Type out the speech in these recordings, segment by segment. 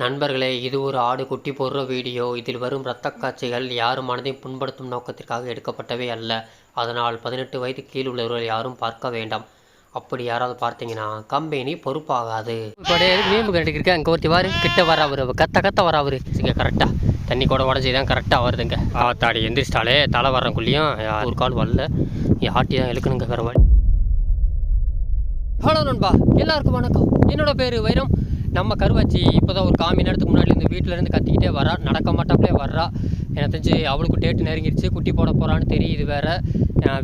நண்பர்களே இது ஒரு ஆடு குட்டி போடுற வீடியோ. இதில் வரும் இரத்தக் காட்சிகள் யாரும் மனதையும் புண்படுத்தும் நோக்கத்திற்காக எடுக்கப்பட்டவை அல்ல. அதனால் பதினெட்டு வயது கீழ் உள்ளவர்கள் யாரும் பார்க்க வேண்டாம். அப்படி யாராவது பார்த்தீங்கன்னா கம்பெனி பொறுப்பாகாது. மீம்பு கண்டிக்கு இருக்கேன் அங்கே ஒருத்தி வாரு கிட்ட வர அவரு கத்த கத்த வர அவரு இங்கே கரெக்டாக தண்ணி கூட உடஞ்சி தான் கரெக்டாக வருதுங்க. ஆத்தாடி எந்திரிச்சிட்டாலே தலை வர்றக்குள்ளேயும் ஒரு கால் வரல. ஆட்டி தான் இழுக்கணுங்க வேறு வழி. ஹலோ நண்பா எல்லாருக்கும் வணக்கம். என்னோட பேர் வைரம். நம்ம கருவாச்சி இப்போ தான் ஒரு காமி நேரத்துக்கு முன்னாடி இருந்து வீட்டில் இருந்து கத்திக்கிட்டே வரா. நடக்க மாட்டாப்லே வர்றா. எனக்கு தெரிஞ்சு அவளுக்கு டேட்டு நெருங்கிடுச்சு குட்டி போட போகிறான்னு தெரியுது வேறு.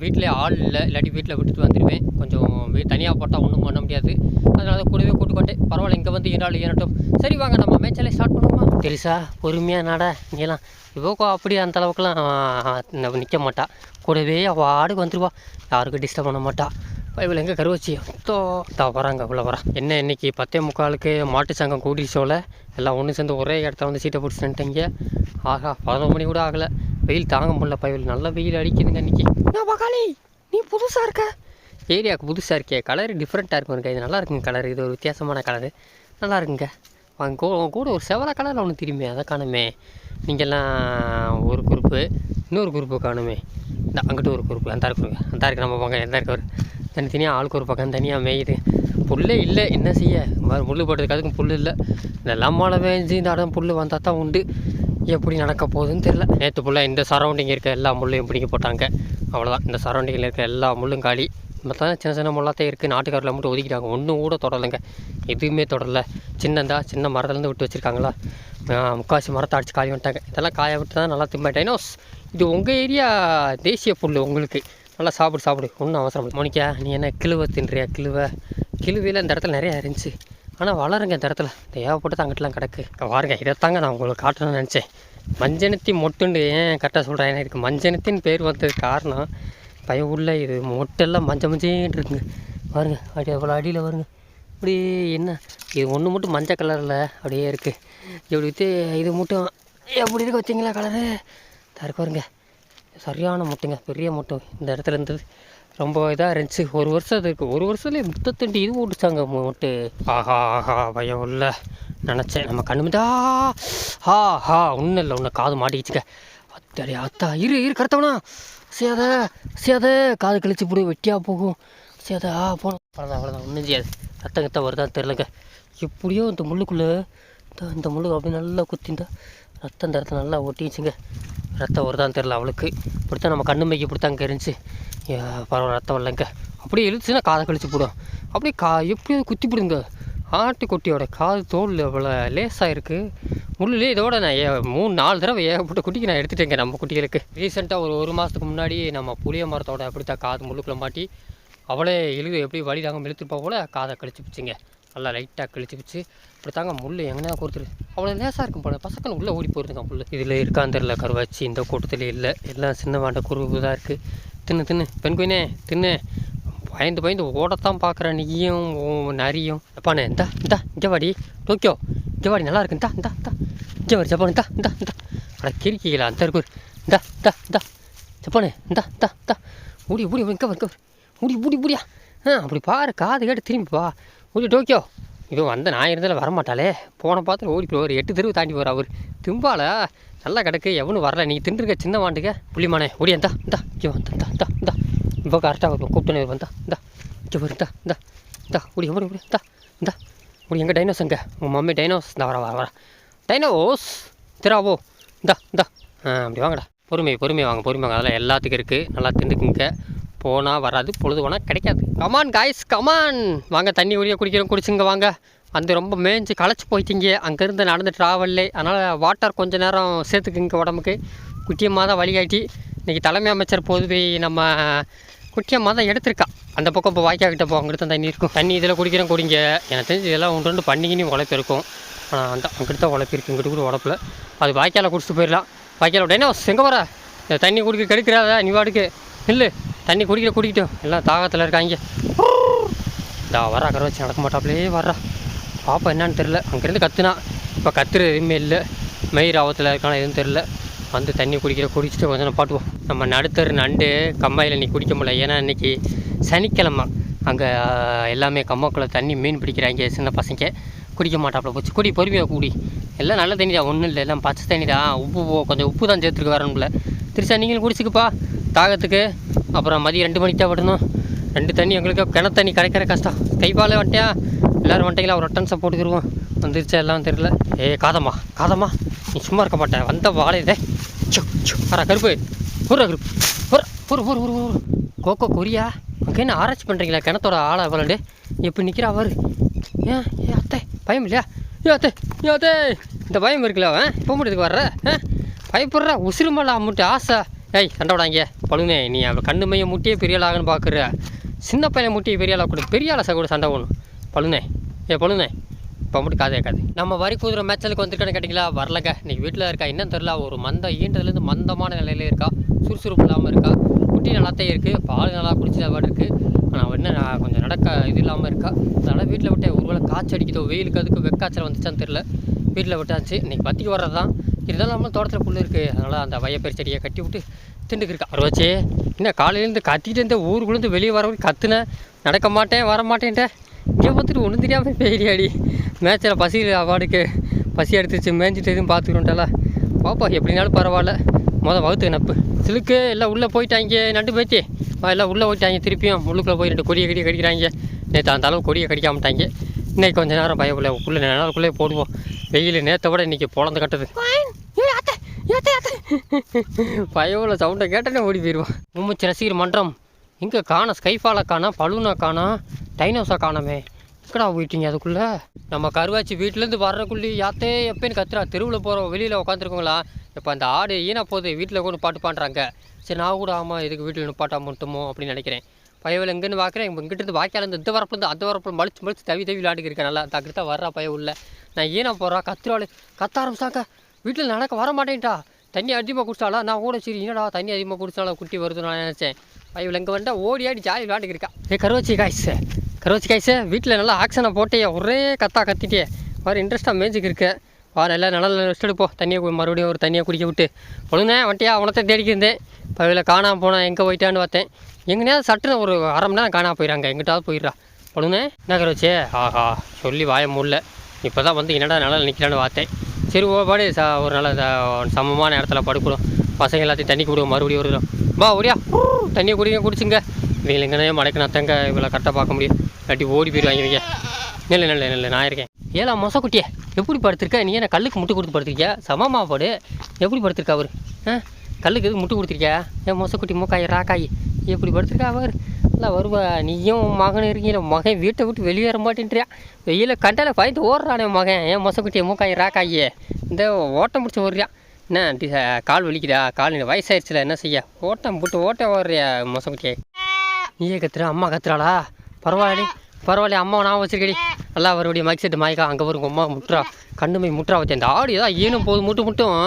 வீட்டிலே ஆள் இல்லை. இல்லாட்டி வீட்டில் விட்டுட்டு வந்துடுவேன் கொஞ்சம் தனியாக போட்டால் ஒன்றும் பண்ண முடியாது. அதனால தான் கூடவே கூட்டுக்கொண்டே பரவாயில்ல இங்கே வந்து ஈராள் ஏறட்டும். சரி வாங்க நம்ம மேய்ச்சலை ஸ்டார்ட் பண்ணுவோமா? தெரிசா பொறுமையாக நட இங்கெல்லாம் இவ்வளோக்கோ அப்படி அந்த அளவுக்குலாம் நிற்க மாட்டா. கூடவே அவள் ஆடுக்கு வந்துடுவா யாருக்கும் டிஸ்டர்ப் பண்ண மாட்டா. இவள் எங்கே கருவச்சி தோ தா வராங்க உள்ள வரா என்ன இன்னைக்கு பத்தே முக்காலுக்கு மாட்டு சங்கம் கூட்டிச்சோல? எல்லாம் ஒன்று சேர்ந்து ஒரே இடத்துல வந்து சீட்டை பிடிச்சி நின்ட்டீங்க ஆகா பதினொரு மணி கூட ஆகலை. வெயில் தாங்க முடியல பயவில் நல்ல வெயில் அடிக்குதுங்க இன்னைக்கு. பகாலி நீ புதுசாக இருக்க. ஏரியாவுக்கு புதுசாக இருக்கே. கலர் டிஃப்ரெண்ட்டாக இருக்கும் இது நல்லா இருக்குங்க கலர். இது ஒரு வித்தியாசமான கலரு. நல்லா இருக்குங்க. வாங்க கூட கூட ஒரு செவல கலரில் ஒன்று திரும்பி அதை காணுமே. நீங்கள்லாம் ஒரு குரூப்பு இன்னொரு குரூப்பு காணுமே. இந்த அங்கிட்டு ஒரு குரூப்பு அந்த இருக்குங்க அந்த இருக்கு நம்ம பக்கம் எந்த இருக்கு ஒரு தனித்தனியாக ஆளுக்கு ஒரு பக்கம் தனியாக மேயுது. புல்லே இல்லை. என்ன செய்ய? ம- முள்ளு போட்டதுக்கு அதுக்கும் புல் இல்லை. இதெல்லாம் மழை பெஞ்சு இந்த இடம் புல் வந்தால் தான் உண்டு. எப்படி நடக்க போகுதுன்னு தெரில நேற்று ஃபுல்லாக இந்த சரௌண்டிங் இருக்க எல்லா முள்ளையும் பிடிக்க போட்டாங்க. அவ்வளோதான் இந்த சரௌண்டிங்கில் இருக்க எல்லா முள்ளும் காலி. மற்ற சின்ன சின்ன முள்ளாத்தே இருக்குது நாட்டுக்காரில் மட்டும் ஒதுக்கிட்டாங்க. ஒன்றும் கூட தொடரலைங்க எதுவுமே தொடரல சின்னந்தா சின்ன மரத்துலேருந்து விட்டு வச்சுருக்காங்களா? முக்காசி மரத்தை அடிச்சு காய வந்துட்டாங்க இதெல்லாம் காய விட்டு தான் நல்லா திம்பாட்டேனோஸ் இது உங்கள் ஏரியா தேசிய புல் உங்களுக்கு. நல்லா சாப்பிடு சாப்பிடு. ஒன்றும் அவசரம் இல்லை. மோனிக்கா நீ என்ன கிழுவை தின்றியா? கிழுவை? கிழுவில இந்த இடத்துல நிறையா இருந்துச்சு. ஆனால் வளருங்க இந்த இடத்துல. இந்த அங்கிட்டலாம் கிடக்கு. வாருங்க இதைத்தாங்க நான் உங்களுக்கு காட்டணும்னு நினச்சேன். மஞ்சனத்தி மொட்டுண்டு ஏன் கரெக்டாக சொல்கிறேன் ஏன்னா இதுக்கு மஞ்சனத்தின் பேர் வந்தது காரணம் பய உள்ள இது மொட்டெல்லாம் மஞ்சள் மஞ்சேன்னு இருக்குங்க. பாருங்க அப்படியே அவ்வளோ அடியில் வருங்க இப்படி என்ன? இது ஒன்று மட்டும் மஞ்சள் கலரில் அப்படியே இருக்குது இப்படி இது மட்டும் எப்படி இருக்கு வச்சிங்களா கலரு தருக்கு வருங்க சரியான முட்டைங்க பெரிய முட்டை. இந்த இடத்துல இருந்தது ரொம்ப இதாக இருந்துச்சு. ஒரு வருஷம் அது இருக்குது ஒரு வருஷத்துலேயே முத்தத்தண்டி இது ஓட்டுச்சாங்க முட்டை. ஆஹா ஆஹா பயம் இல்லை. நினச்சேன். நம்ம கண்ணுமிட்டா ஹா ஹா ஒன்றும் இல்லை. ஒன்று காது மாட்டிக்கிச்சுங்க. அத்தடி அத்தா இரு இரு கரெக்டவனா சேத சேத காது கழிச்சு இப்படி வெட்டியாக போகும். சேத ஆ போனோம் அவ்வளோதான் அவ்வளோதான் ஒன்றும் செய்யாது. ரத்தம் கத்த வருதான்னு தெரிலங்க எப்படியோ இந்த முள்ளுக்குள்ளே இந்த இந்த முள்ளு அப்படி நல்லா குத்திந்தா ரத்தம் இந்த இடத்துல நல்லா ஒட்டிச்சுங்க ரத்தம் வருதான்னு தெரில அவளுக்கு. இப்படித்தான் நம்ம கண்ணு மைக்கு இப்படித்தான் இருந்துச்சு. பரவாயில்ல ரத்தம் வரலங்க. அப்படியே இழுத்துச்சுன்னா காதை கழிச்சு போடும். அப்படியே கா எப்படியாவது குத்தி போடுங்க. ஆட்டுக்குட்டியோட காது தோல் இவ்வளோ லேசாக இருக்குது முள்ளிலே இதோட நான் ஏ மூணு நாலு தடவை ஏகப்பட்ட குட்டிக்கு நான் எடுத்துட்டேங்க நம்ம குட்டிகளுக்கு. ரீசெண்டாக ஒரு ஒரு மாதத்துக்கு முன்னாடி நம்ம புளிய மரத்தோட அப்படித்தான் காது முள்ளுக்குள்ள மாட்டி அவளே இழுது எப்படி வழி தாங்க இழுத்துப்பா போல காதை கழிச்சு பிடிச்சிங்க நல்லா லைட்டாக கழிச்சு பிடிச்சி இப்படி தாங்க முள் எங்கன்னா கொடுத்துரு அவ்வளோ லேசாக இருக்கும் போல பசங்க உள்ளே ஓடி போயிருங்க முள் இதில் இருக்கான்னு தெரியல கருவாச்சி இந்த கூட்டத்தில் இல்லை. எல்லாம் சின்ன வாண்ட குருவு தான் இருக்குது தின்னு தின்னு பெண் குயினே தின்னு. பயந்து பயந்து ஓடத்தான் பார்க்குற நீயும் நரியும். அப்பாண்ணே இந்தா இந்தா இங்கே டோக்கியோ ஜவாடி நல்லா இருக்கு. இந்தா இந்தா இந்தா. இங்கே ஜப்பான் இந்தா இந்தா இந்தா. அட கிரிக்கிகளா அந்த இருக்கு இந்தா இந்தா இந்தா. ஜப்பானே இந்தா இந்தா இந்தா. ஓடி ஓடி இங்கே இங்கே ஓடி ஓடி ஓடியா. ஆ அப்படி பாரு காது கேட்டு திரும்பி வா. கொஞ்சம் டோக்கியோ. இவன் வந்த நான் இருந்தாலும் வரமாட்டாளே. போன பார்த்து ஓடி போய் எட்டு தெருவு தாண்டி போகிறா அவர். திம்பால நல்லா கிடக்கு. எவனும் வரல. நீ தின்றுருக்க சின்ன வாண்டுக்க புள்ளிமானே ஓடி இந்தா இந்தா இங்கே வந்தா இந்தா இந்தா இந்தா இப்போ கரெக்டாக வரும் கூப்பிட்டனே வந்தா. இந்தா இங்கே வரும் இந்தா இந்தா இந்தா. ஓடி ஓடி ஓடி இந்தா இந்தா. ஓடி எங்கே டைனோஸ் எங்கே உங்கள் மம்மி டைனோஸ். இந்த வர வர வர டைனோஸ் திராவோ இந்தா இந்தா. ஆ அப்படி வாங்கடா. பொறுமை பொறுமை வாங்க பொறுமை வாங்க. அதெல்லாம் எல்லாத்துக்கும் இருக்குது நல்லா தின்னுக்குங்க. போனால் வராது பொழுது போனால் கிடைக்காது. கமான் காய்ஸ் கமான் வாங்க தண்ணி உரிய குடிக்கிறோம் குடிச்சுங்க வாங்க. அந்த ரொம்ப மேய்ஞ்சி களைச்சி போயிட்டீங்க. அங்கேருந்து நடந்து ட்ராவல்லே அதனால் வாட்டர் கொஞ்ச நேரம் சேர்த்துக்குங்க உடம்புக்கு. குட்டியம்மா தான் வழிகாட்டி இன்றைக்கி தலைமை அமைச்சர் பொதுவை நம்ம குட்டியம்மா தான் எடுத்திருக்கா. அந்த பக்கம் இப்போ வாய்க்காக்கிட்ட போ அங்கிட்ட தான் தண்ணி இருக்கும். தண்ணி இதில் குடிக்கிறோம் குடிங்க. எனக்கு தெரிஞ்சு இதெல்லாம் ஒன்று ரெண்டு பண்ணிக்கினி உழைப்பு இருக்கும். ஆனால் அந்த அங்கிட்ட தான் உழைப்பு இருக்குது இங்கிட்டு கூட உடப்பில் அது வாய்க்கால குடிச்சிட்டு போயிடலாம். வாய்க்கால உடனே எங்கே வர தண்ணி குடிக்க கெடுக்கிறாத நீ வாடுக்கு இல்லை தண்ணி குடிக்கிற குடிக்கிட்டோம் எல்லாம் தாகத்தில் இருக்காங்க. இதா வரா கரை வச்சு நடக்க மாட்டாப்லே வர்றா. பாப்பா என்னன்னு தெரில அங்கேருந்து கத்துனா. இப்போ கத்துற எதுவுமே இல்லை. மயிர் ஆபத்தில் இருக்கானா எதுவும் தெரில வந்து தண்ணி குடிக்கிற குடிச்சிட்டு கொஞ்சம் நேரம் பாட்டுவோம் நம்ம நடுத்தர் நண்டு கம்மாயில் இன்றைக்கி குடிக்க முடியல. ஏன்னா இன்றைக்கி சனிக்கிழமை. அங்கே எல்லாமே கம்மாக்குள்ளே தண்ணி மீன் பிடிக்கிறாங்க சின்ன பசங்க. குடிக்க மாட்டாப்புல போச்சு குடி பொறுமையாக குடி. எல்லாம் நல்ல தண்ணி தான் ஒன்றும் இல்லை. எல்லாம் பச்சை தண்ணி தான் உப்பு கொஞ்சம் உப்பு தான் சேர்த்துருக்கு வரணும்ல திருச்சா நீங்களும் குடிச்சுக்குப்பா. தாகத்துக்கு. அப்புறம் மதியம் ரெண்டு மணிக்கு தான் விடணும். ரெண்டு தண்ணி எங்களுக்கு கிணத்து தண்ணி கிடைக்கிற கஷ்டம். கைப்பால் வந்துட்டியா? எல்லோரும் வந்துட்டீங்களா? ஒரு அட்டன்ஸை போட்டுக்கிருவோம் வந்துருச்சா எல்லாம் தெரியல. ஏ காதம்மா காதம்மா நீ சும்மா இருக்க மாட்டேன் வந்த வாழையதே சு சு வரா கருப்பு. ஒரு கருப்பு. ஒரு ஒரு ஒரு ஒரு ஒரு கோகோ கொரியா. அங்கே என்ன ஆராய்ச்சி பண்ணுறீங்களா கிணத்தோட ஆளை எவ்வளோண்டு எப்படி நிற்கிறா அவரு? ஏன் ஏ அத்தை? பயம் இல்லையா? ஏ அத்தை? ஏ அத்தை? இந்த பயம் இருக்குல்ல அவன்? இப்போ மட்டும் வர்ற? ஆ பயப்படுறா. உசிறுமல்ல அம்முட்டு ஆசை. ஏய் சண்டை விடாங்க பழுனே நீ அவள் கண்ணு மையம் முட்டியே பெரிய ஆளாகன்னு பார்க்குற சின்ன பையனை முட்டியை பெரிய ஆளாக கூட. பெரிய ஆளை கூட சண்டை போகணும் பழுனே ஏ பழுனே இப்போ மட்டும் காதே காது. நம்ம வரி குதிரை மேட்சலுக்கு வந்திருக்கான்னு கேட்டிங்களா? வரலங்க. இன்றைக்கி வீட்டில் இருக்கா? என்னன்னு தெரில ஒரு மந்த ஈன்றதுலேருந்து மந்தமான நிலையில இருக்கா? சுறுசுறுப்பு இல்லாமல் இருக்கா? குட்டி நல்லாத்தையும் இருக்குது பால் நல்லா குடிச்சதா பாடு இருக்குது ஆனால் அவ என்ன நான் கொஞ்சம் நடக்க இது இல்லாமல் இருக்கா? அதனால் வீட்டில் விட்டு ஒருவேளை காய்ச்சல் அடிக்குதோ வெயிலுக்கு அதுக்கு வெக்காய்ச்சல் வந்துச்சான்னு தெரில வீட்டில் விட்டாச்சு. இன்றைக்கி பற்றிக்கு வர்றது தான் இருந்தாலும் நம்ம தோட்டத்தில் புல் இருக்குது அதனால் அந்த வயப்பேர் செடியை கட்டி விட்டு திண்டுக்கு இருக்கா வச்சு என்ன காலையிலேருந்து கத்திட்டு இருந்த ஊருக்குள்ளேருந்து வெளியே வர வரைக்கும் கத்துனேன் நடக்க மாட்டேன் வர மாட்டேன்ட்டேன் இங்கே பார்த்துட்டு ஒன்றும் தெரியாமல் பெரியாடி மேட்சில் பசியில் அவார்டுக்கு பசி எடுத்துச்சு மேய்ஞ்சிட்டு எதுவும் பார்த்துக்கிறோம்ட்டால பார்ப்போம் எப்படினாலும் பரவாயில்ல. மொதல் வகுத்து நப்பு. சிலுக்கு எல்லாம் உள்ளே போயிட்டாங்க நண்டு பேச்சு எல்லாம் உள்ளே போயிட்டாங்க திருப்பியும் உள்ளுக்குள்ளே போய் ரெண்டு கொடியை கடி கடிக்கிறாங்க. நேற்று அந்த அளவு கொடியை கடிக்காமட்டாங்க இன்னைக்கு கொஞ்சம் நேரம் பயக்குள்ள உள்ளே நேரத்துக்குள்ளே போடுவோம். வெயில் நேற்றை விட இன்றைக்கி பொழந்து கட்டுது. பயவுல சவுண்டை கேட்டனே ஓடி போயிடுவான் மும்முச்சு ரசிகர் மன்றம். இங்கே காண ஸ்கைஃபாலை காணா பலூனா காணா டைனோஸா காணாமே. எக்கடா போயிட்டீங்க அதுக்குள்ளே? நம்ம கருவாச்சி வீட்டிலேருந்து வர்றக்குள்ளே யாத்தே எப்போன்னு கத்துறா. தெருவில் போகிறோம் வெளியில் உட்காந்துருக்கோங்களா இப்போ அந்த ஆடு ஈனா போகுது வீட்டில் கூட பாட்டு பாடுறாங்க. சரி நான் கூட ஆமாம் இதுக்கு வீட்டில் நிப்பாட்டா மட்டுமோ அப்படின்னு நினைக்கிறேன். பயவில் எங்கேன்னு பார்க்குறேன் இப்போ இங்கிட்டு வாய்க்கால இருந்து இந்த வரப்புலேருந்து அந்த வரப்பில் மலிச்சு மலிச்சு தவி தவி விளையாண்டுக்கு இருக்கேன். நல்லா தக்கிட்டு தான் வர்றா பய உள்ள நான் ஈனா போகிறா கத்துறாள். கத்த ஆரம்பிச்சாங்க. வீட்டில் நடக்க வர மாட்டேன்ட்டா தண்ணி அதிகமாக குடிச்சாலா நான் கூட சரி என்னடா தண்ணி அதிகமாக குடிச்சாலும் குட்டி வருதுன்னு நான் நினச்சேன். பயவில் எங்கே வந்துட்டா ஓடி ஆடி ஜாலி விளாண்டுக்கிருக்கா ஏ கருவச்சி காய்ஸ் கருவச்சி காய்ஸ் வீட்டில் நல்லா ஆக்ஷனை போட்டே ஒரே கத்தா கத்திட்டே. வேறு இன்ட்ரெஸ்ட்டாக மேய்ச்சிக்கு இருக்க. வா நல்லா நல்லா ரெஸ்ட் எடுப்போம் தண்ணியை மறுபடியும் ஒரு தண்ணியை குடிக்க விட்டு. ஒழுங்கா வண்டியா உனத்தை தேடிக்கிருந்தேன் இருந்தேன். பையில் காணாமல் போனேன் எங்கே போயிட்டான்னு பார்த்தேன். எங்கேயாவது சட்டுன்னு ஒரு அரை மணி நேரம் காணாமல் போயிடறாங்க எங்கிட்டாவது போயிடுறா. ஒழுங்கா என்ன கருவச்சே ஆஹா சொல்லி வாய முடியல இப்போ தான் வந்து என்னடா நல்லா நிற்கலான்னு பார்த்தேன். சரி ஓ பாடு ஒரு நல்ல சமமான இடத்துல படுக்கணும். பசங்க எல்லாத்தையும் தண்ணி குடிவோம் மறுபடியும் வருகிறோம் பா ஓடியா. தண்ணியை குடிங்க குடிச்சுங்க. இவங்க எங்கனே மடைக்கு நான் தங்க இவ்வளோ கரெக்டாக பார்க்க முடியும். கட்டி ஓடி போயிடுவாங்க இவங்க இல்லை நல்ல நல்ல நான் இருக்கேன். ஏலா மொசக்குட்டியே எப்படி படுத்திருக்க? நீ என்ன கல்லுக்கு முட்டு கொடுத்து படுத்திருக்கியா? சமமா போடு. எப்படி படுத்திருக்கா அவர்? ஆ? கல்லுக்கு எதுக்கு முட்டு கொடுத்துருக்கியா? ஏன் மொசக்குட்டி மூக்காய் ராக்காய். எப்படி படுத்திருக்கா அவர்? இல்லை வருவா. நீயும் மகன் இருக்கீங்க. மகன் வீட்டை விட்டு வெளியேற மாட்டேன்றியா? வெயில கண்டால பயந்து ஓடுறானே மகன். ஏன் மொசக்குட்டி மூக்காய் ராக்காயே இந்த ஓட்டம் பிடிச்சி ஓடுறியா? என்ன கால் வலிக்குதா? கால் வயசாயிருச்சுல என்ன செய்ய? ஓட்டம் போட்டு ஓட்டம் ஓடுறியா மொசக்குட்டியே? நீயே கத்துற அம்மா கத்துறாளா? பரவாயில்ல பரவாயில்ல அம்மா நான் வச்சிருக்கடி. நல்லா அவருடைய மைக் செட்டு மாய்க்கா அங்கே வரும் அம்மா முட்டுறா. கண்ணுமை முட்டுறா வச்சேன் இந்த ஆடு ஏதாவது ஈனும் போது முட்டு முட்டும்.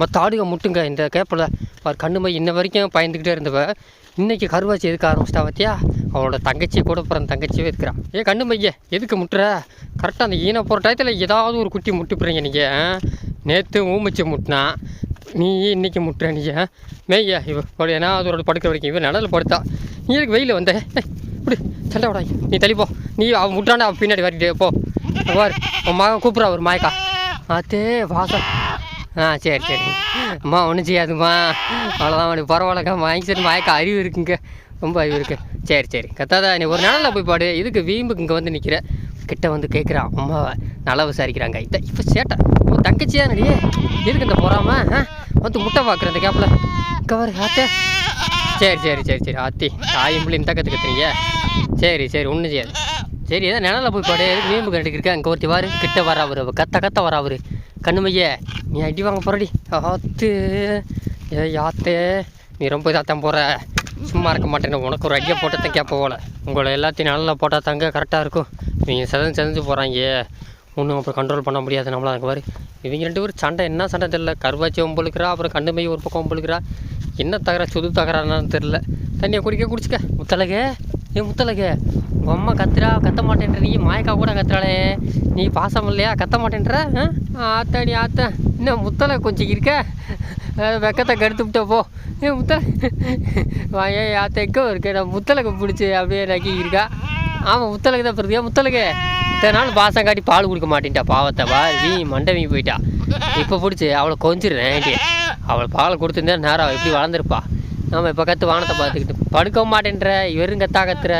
மற்ற ஆடுக முட்டுங்க இந்த கேப்பில். அவர் கண்ணுமை இன்ன வரைக்கும் பயந்துக்கிட்டே இருந்தவ. இன்றைக்கி கருவாச்சி எதுக்க ஆரம்பிச்சிட்டா பார்த்தியா அவளோட தங்கச்சி கூட பிறந்த தங்கச்சியே இருக்கிறான் ஏன் கண்ணு மைய எதுக்கு முட்டுற? கரெக்டாக அந்த ஈன போகிற டயத்தில் ஏதாவது ஒரு குட்டி முட்டுப்புறீங்க நீங்கள் நேற்று ஊமிச்சு முட்டினா நீ இன்னைக்கு முட்டுற நீ மேய்யா இவ ஏன்னா ஏதாவது ஒரு படுக்கிற வரைக்கும் இவன் நிழல் படுத்தா. நீ எதுக்கு வெயில் வந்த? இப்படி சண்டை விடா நீ தள்ளிப்போ நீ அவன் முட்டுறான்னு அவன் பின்னாடி வரட்டு போ. பாரு உன் மகன் கூப்பிட்றா ஒரு மாயக்கா. ஆத்தே வாசம் ஆ சரி சரி. அம்மா ஒன்றும் செய்யாதும்மா. அவ்வளோதான் பரவாயில்லக்கா வாங்கிச்சிட்டு மயக்க அறிவு இருக்குங்க. ரொம்ப அறிவு இருக்கு. சரி சரி. கத்தாதா நீ ஒரு நிழலில் போய் பாடு. இதுக்கு வீம்புக்கு இங்கே வந்து நிற்கிற கிட்ட வந்து கேட்குறான் அம்மாவை. நல்லா விசாரிக்கிறாங்க. இதை இப்போ சேட்டை. உன் தங்கச்சியா நடி எதுக்கு இந்த பொறாம? ஆ? வந்து முட்டை பார்க்குற இந்த கேப்பில் கவர் ஆத்தே. சரி சரி சரி சரி. ஆத்தி தாயும் பிள்ளையும் தக்கத்து கத்துறீங்க சரி சரி. ஒன்றும் செய்யாது. சரி ஏதோ நிழல போய் பாடு. எதுக்கு வீம்பு கண்டுக்கு அங்கே ஒருத்தி வாரு. கிட்ட வர அவர். கத்த கத்த வர அவரு. கண்ணுமையே நீ அடி வாங்க போறடி. ஆத்து ஏ யாத்தே நீ ரொம்ப இதாத்தான் போற. சும்மா இருக்க மாட்டேன் உனக்கு ஒரு அடியை போட்டதான் கேட்ப போல. உங்களை எல்லாத்தையும் நல்லா போட்டால் தாங்க கரெக்டாக இருக்கும். நீங்கள் செதஞ்சு செதஞ்சு போகிறாங்க ஒன்றும் அப்புறம் கண்ட்ரோல் பண்ண முடியாது. நம்மளாம் அதுக்கு மாதிரி இவங்க ரெண்டு பேரும் சண்டை என்ன சண்டை தெரில கருவாச்சி ஒம்பளுக்குறா அப்புறம் கண்டுமை ஒரு பக்கம் ஒம்பளுக்குறா என்ன தகரா சுது தகரான்னு தெரில தண்ணியை குடிக்க குடிச்சிக்க. முத்தலகே ஏன் முத்தலகு உங்கள் அம்மா கத்துறா கத்த மாட்டேன்ற நீ மாயக்கா கூட கத்துறாளே. நீ பாசம் இல்லையா? கத்த மாட்டேன்ற ஆத்த நீ ஆத்த இன்னும் முத்தலை கொஞ்சம் இருக்க? வெக்கத்தை கெடுத்து விட்ட போ. ஏன் முத்தலை வாயே ஆத்த எங்கே இருக்கு. நான் முத்தலகு பிடிச்சி அப்படியே நக்கி இருக்கா ஆமாம் முத்தலகு தான் பிறகு முத்தலகு இத்தனை நாள் பாசம் காட்டி பால் கொடுக்க மாட்டேன்ட்டா பாவத்தை. வா நீ மண்டவி போயிட்டா. இப்போ பிடிச்சி அவளை கொஞ்சிடுறேன் அவளை பால் கொடுத்துருந்தா நேரம் அவள் எப்படி வளர்ந்துருப்பா? நம்ம இப்போ கற்று வானத்தை பார்த்துக்கிட்டு படுக்க மாட்டேன்ற இவரும் கத்தா கத்துற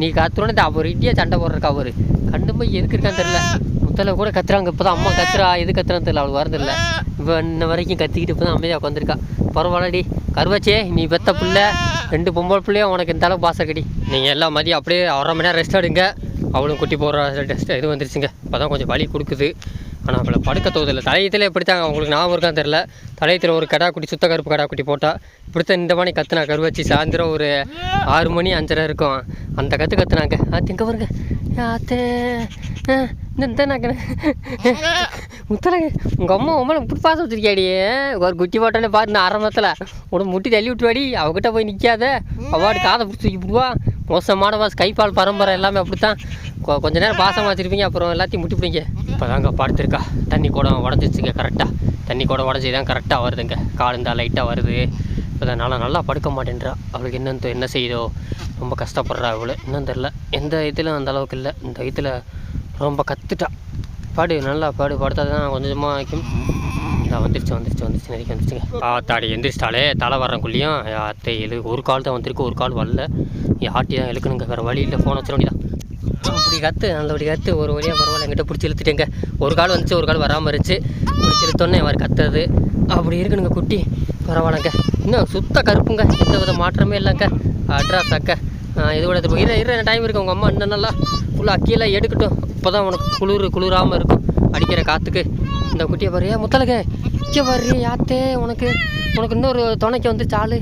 நீ கத்துறோன்னு அவர் இட்டியா சண்டை போடுறக்கா அவரு. கண்டு போய் எதுக்கு இருக்கான்னு தெரில முத்தல கூட கத்துறாங்க இப்போ தான் அம்மா கத்துறா எது கத்துறான்னு தெரியல அவளுக்கு வரதில்ல இப்போ இன்ன வரைக்கும் கத்திக்கிட்டு இப்போ தான் அமைதியாக உட்காந்துருக்கா பரவாயில்லடி கருவாச்சே நீ பெத்த பிள்ளை. ரெண்டு பொம்பளை பிள்ளையும் உனக்கு இந்த அளவுக்கு பாசம் கடி நீங்கள் எல்லாம் மதியம் அப்படியே அரை மணி நேரம் ரெஸ்ட் எடுங்க. அவளும் குட்டி போடுற ரெஸ்ட் இது வந்துருச்சுங்க. இப்போ தான் கொஞ்சம் வலி கொடுக்குது. ஆனால் அவளை படுக்க தோதில்லை தலையத்தில் எப்படித்தாங்க அவங்களுக்கு ஞாபகம் இருக்கான்னு தெரில தலையத்தில் ஒரு கடா குட்டி சுத்த கருப்பு கடா குட்டி போட்டால் இப்படித்தான் இந்த மாதிரி கத்துனா. கருவச்சி சாயந்தரம் ஒரு ஆறு மணி அஞ்சரை இருக்கும். அந்த கற்று கத்துனாங்க. ஆ திங்க பாருங்க. ஆத்தே முத்தலங்க உங்கள் அம்மா உங்களை இப்படி பாசம் வச்சிருக்கியாடி? ஒரு குட்டி போட்டோன்னே பாரு நான் ஆரம்பத்தில் உடம்பு முட்டி தள்ளி விட்டுவாடி. அவகிட்ட போய் நிற்காத அவாடு காதை பிடிச்சி தூக்கி விடுவா மோசமான பாஸ் கைப்பால் பரம்பரை எல்லாமே அப்படித்தான். கொஞ்ச நேரம் பாசமாக வச்சுருப்பீங்க அப்புறம் எல்லாத்தையும் முட்டி பிடிங்க இப்போ தாங்க படுத்துருக்கா. தண்ணி குடம் உடஞ்சிச்சுங்க கரெக்டாக தண்ணி குடம் உடஞ்சி தான் கரெக்டாக வருதுங்க. கால் இருந்தால் லைட்டாக வருது. அதனால் நல்லா படுக்க மாட்டேன்றா. அவளுக்கு என்னன்னு என்ன செய்யுதோ? ரொம்ப கஷ்டப்படுறா அவளு என்னன்னு தெரில எந்த இதிலும் அந்த அளவுக்கு இல்லை. இந்த இதில் ரொம்ப கத்துட்டா. பாடு நல்லா பாடு. படுத்தா தான் கொஞ்சமாக வைக்கும் இதா வந்துருச்சு வந்துருச்சு வந்துருச்சு. நிறைய வந்துருச்சுங்க. ஆத்தாடி எந்திரிச்சிட்டாலே தலை வர்றக்குள்ளேயும் அத்தை எழு ஒரு கால் தான் வந்திருக்கு. ஒரு கால் வரல. ஆட்டி தான் இழுக்கணுங்க வேறு வழி இல்லை. ஃபோன் வச்சிட வேண்டியதான் அப்படி கற்று நல்லபடி கற்று ஒரு வழியாக பரவாயில்ல என்கிட்ட பிடிச்சி இழுத்துட்டேங்க. ஒரு கால் வந்துச்சு ஒரு கால் வராமல் இருந்துச்சு. பிடிச்சி இழுத்தோன்னே அவர் கத்துறது. அப்படி இருக்குனுங்க குட்டி. பரவாயில்லங்க. இன்னும் சுத்த கருப்புங்க. எந்த வித மாற்றமே இல்லைங்க. அட்ராஸ் அக்க இதோட இது இரு இரு டைம் இருக்கு. உங்கள் அம்மா இன்னும் நல்லா ஃபுல்லாக கீழே எடுக்கட்டும். இப்போ தான் உனக்கு குளிர் குளிராமல் இருக்கும். அடிக்கிற காற்றுக்கு இந்த குட்டியை பாரு. ஏன் முத்தலக இங்கே பாரு யாத்தே உனக்கு. உனக்கு இன்னொரு துணைக்கு வந்து சாலு.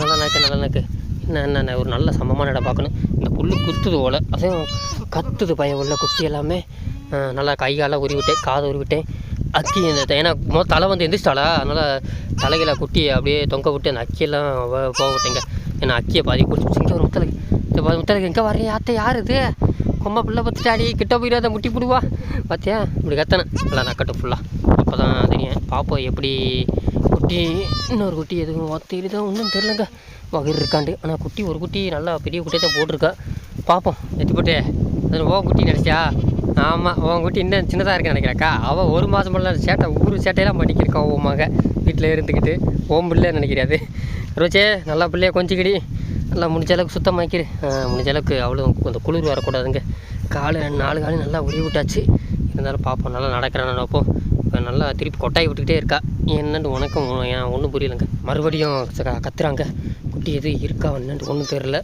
நல்லா நக்கு நல்லா நக்கு என்ன என்ன ஒரு நல்ல சமமான இடம் பார்க்கணும். புல் குத்துது போல். அதுவும் கத்துது பையன் உள்ள குட்டி எல்லாமே. நல்லா கை காலை உருவிட்டேன் காதை உருவி விட்டேன். அக்கி இந்த ஏன்னா மொ தலை வந்து எந்திரிச்சிட்டாளா? அதனால் தலைகளை குட்டி அப்படியே தொங்க விட்டு அந்த அக்கியெல்லாம் போக விட்டேங்க ஏன்னா அக்கியை பாதி குடிச்சு இங்கே ஒரு முத்தலைக்கு இந்த பாதி முத்தலைக்கு எங்கே வரையா அத்தை யார் இது? கொம்மா பிள்ளை பத்துட்டாடி கிட்ட போயிடாத முட்டி பிடுவா. பார்த்தியா இப்படி கத்தனேன். நல்லா நக்கட்டு ஃபுல்லாக அப்போ தான் தெரியும் பாப்போம் எப்படி குட்டி இன்னொரு குட்டி எதுவும் தெரியுதோ ஒன்றும் தெரிலங்க. வகிர் இருக்காண்டு. ஆனால் குட்டி ஒரு குட்டி நல்லா பெரிய குட்டியை தான் போட்டிருக்கா. பார்ப்போம் எத்தி போட்டு. அது ஓ குட்டி நினச்சியா? ஆமாம் உன் குட்டி இன்னும் சின்னதாக இருக்குன்னு நினைக்கிறாக்கா அவள் ஒரு மாதம் போல சேட்டை ஊர் சேட்டையெல்லாம் பண்ணிக்கிருக்கான் ஓ மக. வீட்டில் இருந்துக்கிட்டு. ஓம் பிள்ளை நினைக்கிறாது ரோச்சே நல்லா பிள்ளைய கொஞ்சிக்கிடி. நல்லா முடிஞ்ச அளவுக்கு சுத்தமாக்கிடு முடிஞ்ச அளவுக்கு அவ்வளோ கொஞ்சம் குளிர் வரக்கூடாதுங்க. காலு ரெண்டு நாலு காலு நல்லா உருவி விட்டாச்சு. இருந்தாலும் பார்ப்போம் நல்லா நடக்கிறேன் நினைப்போம் இப்போ நல்லா திருப்பி கொட்டாய் விட்டுக்கிட்டே இருக்கா. என்னன்னு உனக்கும் ஏன் ஒன்றும் புரியலைங்க. மறுபடியும் கத்துறாங்க. குட்டி எது இருக்கா என்னன்னு ஒன்றும் தெரில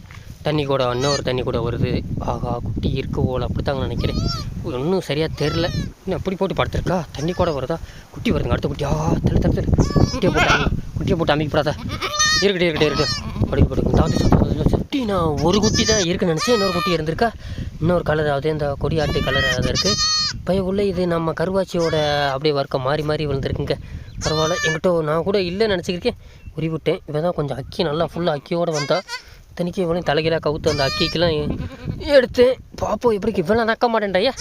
தண்ணி கூட இன்னொரு தண்ணி கூட வருது. ஆகா குட்டி இருக்கு போல். அப்படித்தாங்க நினைக்கிறேன். ஒன்றும் சரியாக தெரில இன்னும் அப்படி போட்டு படுத்துருக்கா? தண்ணி கூட வருதா? குட்டி வருதுங்க அடுத்த குட்டி. ஆ தள்ளு தள்ளு தள்ளு. குட்டியை போட்டு குட்டியை போட்டு அமைக்கப்படாதா. இருக்கட்டே இருக்கட்டும் இருக்கட்டும். படுக்க படுக்க. தாண்டி குட்டி நான் ஒரு குட்டி தான் இருக்குன்னு நினச்சேன் இன்னொரு குட்டி இருந்திருக்கா? இன்னொரு கலர் அதே இந்த கொடியாட்டு கலர் அது இருக்குது பையக்குள்ளே இது நம்ம கருவாச்சியோட அப்படியே வர்க்கம் மாறி மாறி விழுந்திருக்குங்க. பரவாயில்ல. என்கிட்ட நான் கூட இல்லைன்னு நினச்சிக்கிருக்கேன். உரி விட்டேன் இவன் தான் கொஞ்சம் அக்கி நல்லா ஃபுல்லாக அக்கியோடு வந்தால் இத்தனைக்கு இவனையும் தலைகீழாக கவுத்து அந்த அக்கிக்கெல்லாம் எடுத்தேன். பாப்போம் இப்படிக்கு இவெல்லாம் நக்க மாட்டேன்டாயா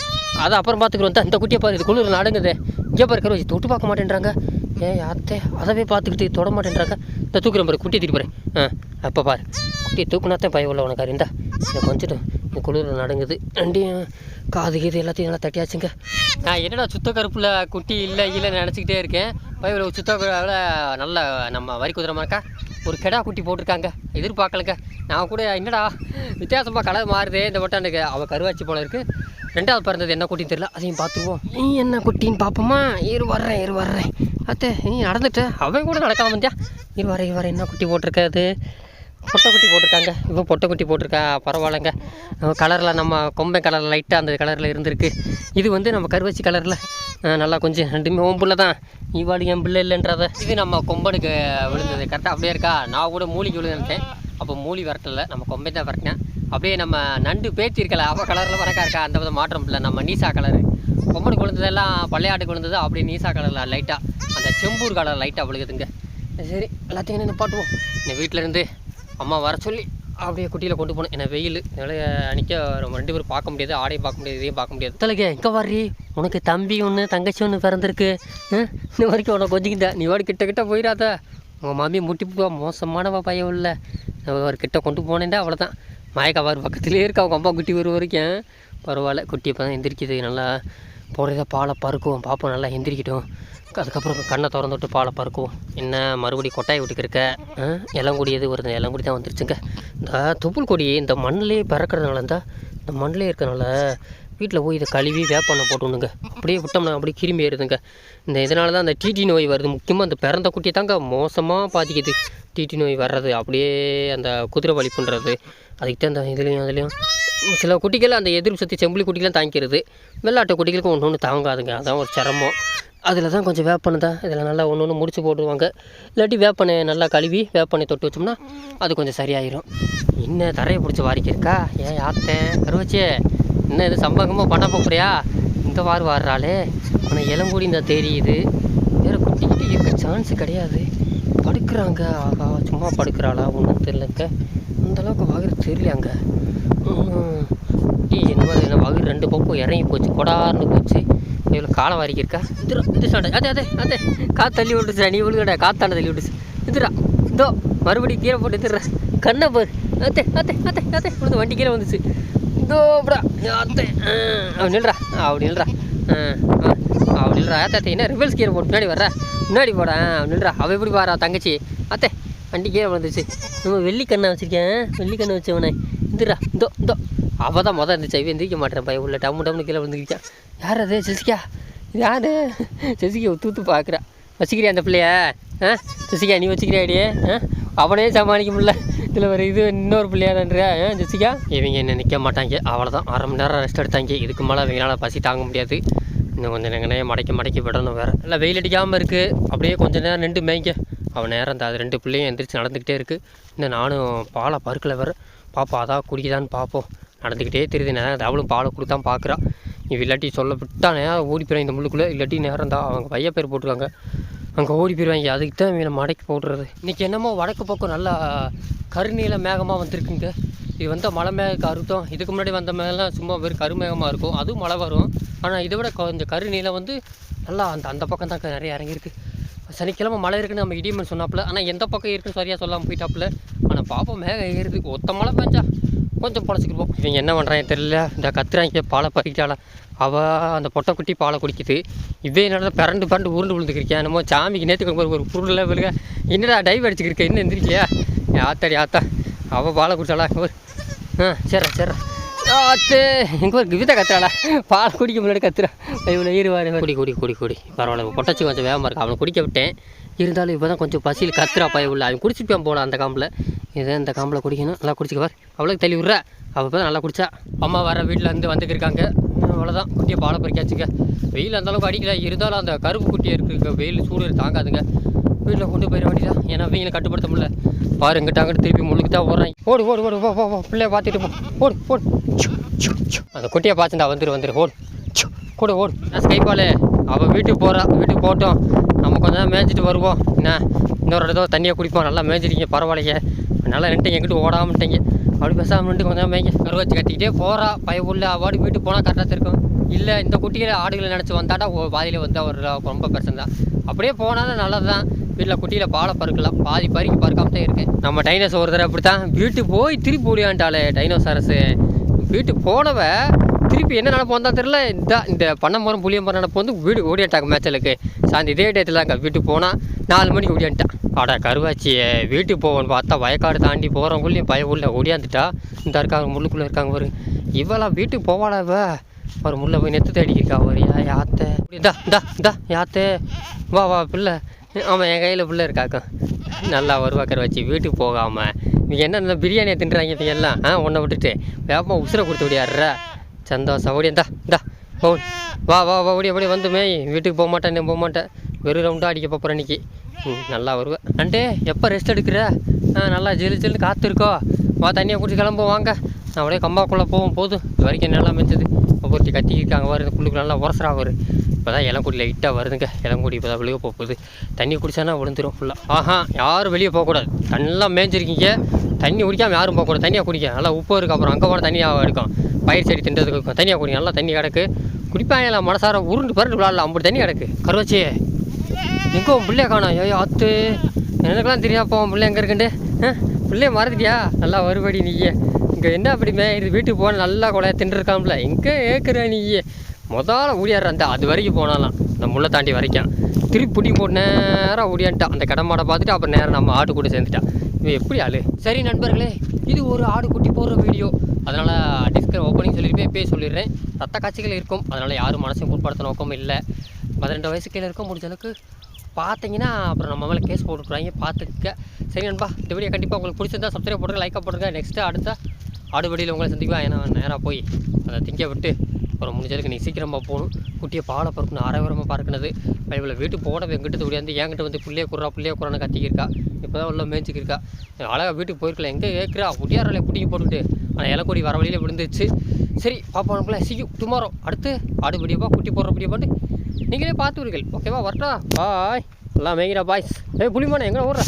அதை அப்புறம் பார்த்துக்குறோம். தான் இந்த குட்டியை பார்த்து இது குளிர் நடுங்குது. இங்கே பாரு வச்சு தொட்டு பார்க்க மாட்டேன்றாங்க. ஏன் யாத்தே அதவே பார்த்துக்கிட்டு தொட மாட்டேன்றாங்க. இந்த தூக்குறேன் பாரு குட்டியை திருப்பி பாரு. ஆ அப்போ பாரு. குட்டியை தூக்குனாத்தான் பயம் உள்ள உனக்கு அறிந்தா இதை கொஞ்சிட்டு இந்த குளிர் நடுங்குது. ரெண்டையும் காது கீது எல்லாத்தையும் நல்லா தட்டியாச்சுங்க. நான் என்னடா சுத்த கருப்பில் குட்டி இல்லை இல்லைன்னு நினச்சிக்கிட்டே இருக்கேன். பயில சுத்த கருவில் நல்ல நம்ம வரி குதிரமாக்கா ஒரு கெடா குட்டி போட்டிருக்காங்க. எதிர்பார்க்கலங்க. நான் கூட என்னடா வித்தியாசமாக கலர் மாறுதே இந்த வட்டாண்டுக்கு அவள் கருவாச்சி போல இருக்கு. ரெண்டாவது பிறந்தது என்ன குட்டின்னு தெரியல. அதையும் பார்த்துருவோம். நீ என்ன குட்டின்னு பார்ப்போமா? இரு வர்றேன் இரு வர்றேன். அத்தை நீ நடந்துட்ட. அவன் கூட நடக்காம வந்தியா இரு வர இரு வர என்ன குட்டி போட்டிருக்காது? பொட்டைக்குட்டி போட்டிருக்காங்க. இப்போ பொட்டைக்குட்டி போட்டிருக்கா. பரவாயில்லைங்க. கலரில் நம்ம கொம்பை கலர் லைட்டாக அந்த கலரில் இருந்திருக்கு. இது வந்து நம்ம கருவச்சி கலரில் நல்லா கொஞ்சம் ரெண்டுமே ஓம் பிள்ளை தான். இவாடு என் பிள்ளை இல்லைன்றத. இது நம்ம கொம்பனுக்கு விழுந்தது. கரெக்டாக அப்படியே இருக்கா? நான் கூட மூலிக்கு விழுந்து அப்போ மூலி வரட்டல. நம்ம கொம்பை தான் வரட்டேன் அப்படியே நம்ம நண்டு பேத்தி இருக்கல அவள் கலரில் வரக்கா இருக்கா? அந்த வித மாற்றம் இல்லை. நம்ம நீசா கலரு கொம்பனுக்கு விழுந்ததெல்லாம் பள்ளையாட்டுக்கு விழுந்தது. அப்படியே நீசா கலரில் லைட்டாக அந்த செம்பூர் கலர் லைட்டாக விழுகுதுங்க. சரி எல்லாத்தையும் என்ன நிப்பாட்டுவோம். இந்த வீட்டில் இருந்து அம்மா வர சொல்லி அப்படியே குட்டியில் கொண்டு போனேன். என்ன வெயில். என்னால் நிற்க நம்ம ரெண்டு பேரும் பார்க்க முடியாது. ஆடையும் பார்க்க முடியாது இதையும் பார்க்க முடியாது. தலைக்கு எங்கே வர்றி? உனக்கு தம்பி ஒன்று தங்கச்சி ஒன்று பிறந்திருக்கு. ஆ? இன்ன வரைக்கும் உனக்கு கொஞ்சிக்கிட்ட. நீ வாடி கிட்ட கிட்ட போயிடாத. உங்கள் மாமியை முட்டி போ மோசமானவ பையன் இல்லை அவர் கிட்ட கொண்டு போனேன்டா அவ்வளோதான் மயக்க அவர் பக்கத்துலேயே இருக்கா. அவங்க அம்மா குட்டி ஒரு வரைக்கும். பரவாயில்ல. குட்டி இப்போ தான் எந்திரிக்குது. நல்லா போகிறத பாலை பறக்குவோம் பார்ப்போம் நல்லா எந்திரிக்கட்டும். அதுக்கப்புறம் கண்ணை திறந்து விட்டு பாலை பறக்குவோம் என்ன மறுபடியும் கொட்டாய் விட்டுக்கு இருக்க இளங்குடியது வருது இளங்குடி தான் வந்துருச்சுங்க. இந்த துப்புல் கொடி இந்த மண்ணிலே பறக்கிறதுனால இருந்தால் இந்த மண்ணிலே இருக்கிறனால வீட்டில் போய் இதை கழுவி வேப்பெண்ணெய் போட்டு அப்படியே விட்டோம்னா அப்படியே கிருமி ஏறுதுங்க. இந்த இதனால தான் அந்த டிடி நோய் வருது. முக்கியமாக அந்த பிறந்த குட்டியை தாங்க மோசமாக பாதிக்குது. டிடி நோய் வர்றது அப்படியே அந்த குதிரை வலிப்புன்றது அதுக்கு தான் அந்த இதுலேயும் அதுலேயும். சில குட்டிகள் அந்த எதிர்ப்பு சக்தி செம்புலி குட்டிகளாம் தாங்கிக்கிறது. வெள்ளாட்டு குட்டிகளுக்கு ஒன்று ஒன்று தாங்காதுங்க. அதான் ஒரு சிரமம். அதில் தான் கொஞ்சம் வேப்பனை தான். இதில் நல்லா ஒன்று ஒன்று முடிச்சு போட்டுருவாங்க. இல்லாட்டி வேப்பனை நல்லா கழுவி வேப்பனை தொட்டு வச்சோம்னா அது கொஞ்சம் சரியாயிரும். என்ன தரையை பிடிச்சி வாரிக்கிருக்கா? ஏன் யாத்தேன் கருவச்சே என்ன இது சம்பங்கமாக பண்ண போறியா இந்த வார் வாடுறாளே ஆனால் இளங்கூடி இந்த தெரியுது. வேறு குட்டிக்கிட்டு இருக்க சான்ஸ் கிடையாது. படுக்கிறாங்க. ஆகா சும்மா படுக்கிறாளா? ஒன்றும் தெரிலங்க அந்தளவுக்கு வகுறு தெரியலையாங்க. டீ என்ன மாதிரி என்ன வகுறு ரெண்டு பக்கம் இறங்கி போச்சு. கொடார்னு போச்சு. இவ்வளோ காலம் வரைக்கும் இருக்கா? இதுரா இது அதே அதே அதே காற்று தள்ளி விட்டுச்சு நீ விழுகடா காத்தாண்ட தள்ளி விட்டுச்சு. இந்திரா இதோ மறுபடியும் கீழே போட்டு இதுடுறா கண்ணை பாரு. அத்தே அத்தே அத்தே அத்தே. விழுந்து வண்டி கீழே வந்துச்சு. இதோ அப்படிடா அத்தே. அவன் நில்றா. அவன் நில்றா. அவன் நில்றா. அத்தே என்ன ரிவல்ஸ் கீரை போட்டு முன்னாடி வர்றா? முன்னாடி போடா. நில்றா. அவள் எப்படி பாரா தங்கச்சி? அத்தே வண்டிக்கே கீழே விழுந்துச்சு நம்ம வெள்ளி கண்ணை வச்சிருக்கேன். வெள்ளி கண்ணை வச்சவனே இந்துடா இதோ இதோ. அவள் தான் மொதல் இருந்துச்சு. அவன் எந்திரிக்க மாட்டேன் பையன் உள்ள டம்மு டம்னு கீழே விழுந்துருக்கான் யார் அது? ஜெசிகா? இது யாரு? ஜெசிகா ஊத்து பார்க்குறா. வச்சுக்கிறியா அந்த பிள்ளைய? ஆ? ஜெசிகா நீ வச்சுக்கிறியாடி ஆ? அவனே சமாளிக்க முடியல. இதில் ஒரு இது இன்னொரு பிள்ளையான்றா ஆ ஜெசிகா? இவங்க என்ன நிற்க மாட்டாங்க. அவ்வளோதான் அரை மணி நேரம் ரெஸ்ட் எடுத்தாங்க. இதுக்கு மேலே அவங்களால பசி தாங்க முடியாது. இன்னும் கொஞ்சம் நேரம் மடக்கி மடக்கி விடணும் வேறு. இல்லை வெயில் அடிக்காமல் இருக்குது அப்படியே கொஞ்சம் நேரம் நின்று மேய்ங்க. அவன் நேரம் அந்த அது ரெண்டு பிள்ளையும் எந்திரிச்சு நடந்துக்கிட்டே இருக்குது இந்த நானும் பாலை பருக்கில் வேறு பாப்பா அதான் குடிக்குதான்னு பார்ப்போம் நடந்துக்கிட்டே தெரியுது நேரம் அவளும் பாலை கொடுத்தான் பார்க்குறா நீ இல்லாட்டி சொல்ல விட்டா நேரம் ஓடி போயிடும் இந்த முள்ளுக்குள்ளே. இல்லாட்டி நேரம் தான் அவங்க பைய பேர் போட்டிருக்காங்க அங்கே ஓடி போயிடுவாங்க அதுக்கு தான் இவனை மடக்கி போடுறது இன்றைக்கி என்னமோ வடக்கு பக்கம் நல்லா கருநீல மேகமாக வந்திருக்குங்க. இது வந்து மலை மேக அறுத்தம் இதுக்கு முன்னாடி வந்த மேலாம் சும்மா வெறும் கருமேகமாக இருக்கும். அதுவும் மழை வரும். ஆனால் இதை விட கொஞ்சம் கருநீலம் வந்து நல்லா அந்த அந்த பக்கம் தான் நிறைய இறங்கியிருக்கு. சனிக்கிழமை மழை இருக்குன்னு நம்ம இடியமன் சொன்னாப்புல. ஆனால் எந்த பக்கம் இருக்குன்னு சரியாக சொல்லாமல் போயிட்டாப்புல. ஆனால் பாப்போம் மேகம் ஏறுது. ஒத்த மழை பெஞ்சா கொஞ்சம் பொழைச்சிக்கிருப்போம் இவங்க என்ன பண்ணுறாங்க தெரியல. இந்த கத்துறாங்க பாலை பறிக்கிட்டாளா அவள் அந்த பொட்டைக்குட்டி பாலை குடிக்குது. இதே என்னடா பிறண்டு பிறண்டு உருண்டு விழுந்துக்கிருக்கேன் என்னமோ. சாமிக்கு நேற்றுக்கு ஒரு ஒரு பொருளில் விழுக. என்னடா டைவ் அடிச்சுக்கிருக்கேன் இன்னும் எந்திரிக்கலையா ஆத்தாடி ஆத்தா. அவள் பாலை குடிச்சாளா? ஒரு ஆ சரி சரி ஆத்து எங்கே ஒரு வித கத்துறாளா பால் குடிக்க முன்னாடி கத்துறா. இவ்வளோ ஈடுவாரு குடி குடி குடி குடி. பரவாயில்ல பொட்டச்சி கொஞ்சம் வேகமாக இருக்கு அவனை குடிக்க விட்டேன். இருந்தாலும் இப்போ தான் கொஞ்சம் பசியில் கத்துறா பய உள்ள. அவன் குடிச்சிருப்பான் போல அந்த காம்பில். இதை இந்த காம்பில் குடிக்கணும். நல்லா குடிச்சிக்குவார் அவ்வளோ தள்ளி விட்ற அவள் நல்லா குடிச்சா. அம்மா வர வீட்டில் இருந்து வந்துக்கிருக்காங்க அவ்வளோதான் குட்டியை பாலை பறிக்காச்சுங்க. வெயில் அந்தளவுக்கு அடிக்கல. இருந்தாலும் அந்த கருப்பு குட்டியை இருக்குங்க வெயில் சூடு தாங்காதுங்க. வீட்டில் கொண்டு போயிட வேண்டியதா? ஏன்னா வெயிலை கட்டுப்படுத்த முடியல. பாரு எங்கிட்ட அங்கிட்ட திருப்பி முழுக்கிட்டா தான் ஓடுறாங்க ஓடு ஓடு ஓடு போ போ பிள்ளைய பார்த்துட்டு போ. ஓடு ஓடு. அந்த குட்டியை பார்த்துட்டா வந்துரு வந்துரு. ஓடு. கூட ஓடு. நான் ஸ்கைப்பாலே அவள் வீட்டுக்கு போகிறா வீட்டுக்கு போகட்டும். நம்ம கொஞ்ச நேரம் மேய்ச்சிட்டு வருவோம். என்ன? இன்னொரு இடத்துல தண்ணியை குடிப்போம். நல்லா மேய்ச்சிருக்கீங்க பரவாயில்லைங்க நல்லா நின்ட்டு எங்கிட்ட ஓடாமட்டீங்க அப்படி பேசாமல் நின்று கொஞ்சம் மேய்ங்க. கரு வச்சு கட்டிக்கிட்டே போகிறா பயவுள்ள அவாடு வீட்டுக்கு போனால் கரெக்டாக இருக்கும் இல்லை இந்த குட்டிகளை ஆடுகளை நினச்சி வந்தாட்டா பாதியில் வந்து அவர் ரொம்ப பிரச்சனை தான் அப்படியே போனாலும் நல்லது தான் வீட்டில் குட்டியில் பாலை பறக்கலாம். பாதி பறிக்க பறக்காம தான் இருக்கு நம்ம டைனோஸ் ஒரு தடவை அப்படி தான் வீட்டுக்கு போய் திருப்பி ஓடியான்ட்டாளே டைனோசாரஸு வீட்டுக்கு போனவ திருப்பி என்ன நினப்பு வந்தா தெரில இந்த இந்த பண்ணமரம் புளியம்பரம் நினப்பு வந்து வீடு ஓடியாட்டாங்க மேச்சலுக்கு சாந்தி இதே டயத்தில் தாங்க வீட்டுக்கு போனால் நாலு மணிக்கு ஓடியான்ட்டான். அட கருவாச்சியே வீட்டுக்கு போவோன்னு பார்த்தா வயக்காடு தாண்டி போகிறவங்களையும் பய உள்ள ஓடியாந்துட்டா. இந்த இருக்காங்க முள்ளுக்குள்ளே இருக்காங்க ஒரு இவெல்லாம் வீட்டுக்கு போவாடா இவ ஒரு முள்ளை போய் நெத்து தேடிக்கிருக்கா ஒரு யா யாத்தே இந்தா இந்தா இந்தா யாத்தே வா வா பிள்ளை. ஆமாம் என் கையில் பிள்ளை இருக்காக்கா நல்லா வருவாக்கரை வச்சு வீட்டுக்கு போகாமல் நீ என்ன இந்த பிரியாணியை தின்றாங்க இவங்க எல்லாம் ஆ? உன்னை விட்டுட்டு. வேப்பமாக உசுரை கொடுத்து விடியாடுற. சந்தோஷம் ஓடி இந்தா இந்தா ஓ வா வா வா ஓடி அப்படியே வந்துமே வீட்டுக்கு போக மாட்டேன் நீ போக மாட்டேன். வெறும் ரவுண்டாக அடிக்க போகிறேன் இன்றைக்கி ம் நல்லா வருவேன் அண்டே எப்போ ரெஸ்ட் எடுக்கிற? ஆ நல்லா ஜிலு ஜிலு காற்று இருக்கோ வா தண்ணியை குடிச்சு கிளம்புவோம் வாங்க. நான் அப்படியே கம்பாக்குள்ளே போவோம் போதும் இது வரைக்கும் நல்லா மிஞ்சது ஒவ்வொருத்தி கத்திக்கிருக்காங்க வருது குள்ளுக்கு நல்லா உரசரா வரும் இப்போ தான் இளங்குடி லைட்டாக வருதுங்க. இளங்குடி இப்போ தான் வெளியே போக போகுது. தண்ணி குடிச்சானா விழுந்துரும் ஃபுல்லாக ஆஹா யாரும் வெளியே போகக்கூடாது நல்லா மேய்ஞ்சிருக்கீங்க தண்ணி குடிக்காமல் யாரும் போகக்கூடாது தண்ணியாக குடிக்க நல்லா உப்பு இருக்கு. அப்புறம் அங்கே போன தண்ணியாக இருக்கும் பயிர் செடி தின்றதுக்கு இருக்கும். தண்ணியாக குடிங்க. நல்லா தண்ணி கிடக்கு. குடிப்பாங்க மனசார உருண்டு பரண்டு விளாடலாம் அப்படி தண்ணி கிடக்கு. கருவச்சி எங்கே பிள்ளைய காணோம்? ஐயோ ஆத்து. எனக்கெல்லாம் தெரியாப்பா உன் பிள்ளை எங்கே இருக்குண்டு பிள்ளைய மறந்துட்டியா? நல்லா வருபடி நீயே. இங்கே என்ன அப்படி இது வீட்டுக்கு போனால் நல்லா கொலையா தின்றுருக்காம்ல எங்கே ஏற்கிற நீ முதல்ல ஓடியாடுற அந்த அது வரைக்கும் போனாலாம். இந்த முள்ளை தாண்டி வரைக்கும். திருப்பி பிடி போட்டு நேராக ஓடியான்ட்டான் அந்த கடமாடை பார்த்துட்டு அப்புறம் நேரம் நம்ம ஆட்டு கூட சேர்ந்துட்டான் இவன் எப்படி ஆளு? சரி நண்பர்களே இது ஒரு ஆடு குட்டி போடுற வீடியோ. அதனால் டிஸ்கர் ஓப்பனிங் சொல்லியிருப்பேன் இப்போயே சொல்லிடுறேன். ரத்த காட்சிகள் இருக்கும். அதனால் யாரும் மனசையும் புண்படுத்த நோக்கம் இல்லை. பதினெண்டு வயசு கீழே இருக்க முடிஞ்ச அளவுக்கு பார்த்தீங்கன்னா அப்புறம் நம்ம மேலே கேஸ் போட்டுருக்குறாங்க பார்த்துக்க சரி நண்பா இந்த வீடியோ கண்டிப்பாக உங்களுக்கு பிடிச்சிருந்தா சப்ஸ்கிரைப் போட்டுருங்க லைக்காக போட்டுருங்க நெக்ஸ்ட்டு அடுத்த ஆடுபடியில் உங்களை சந்திப்பா ஏன்னா நேராக போய் அதை திங்க விட்டு அப்புறம் முடிஞ்சதுக்கு நீ சீக்கிரமாக போகணும். குட்டியை பாலை பறக்கணும் அரைவரமாக பறக்குனது. இவ்வளோ வீட்டு போட எங்கிட்ட ஓடியாந்து என்கிட்ட வந்து பிள்ளைய குறா பிள்ளைய குறான்னு கத்திக்கிருக்கா. இப்போ தான் உள்ள மேய்ச்சிக்கிருக்கா அழகாக வீட்டுக்கு போயிருக்கலாம் எங்கே கேட்குறா ஒடியாரில் பிடிக்கி போட்டுட்டு ஆனால் இலக்கொடி வர வழியில் விழுந்துச்சு சரி பாப்பா நமக்குள்ள சியூ டுமாரோ அடுத்து ஆடு குட்டி போடுற வீடியோ நீங்களே பார்த்துருங்கள் ஓகேவா வரட்டா? பாய் எல்லாம் மேய்கிறா பாய்ஸ் ஏ புளிமான எங்கே ஓடுற?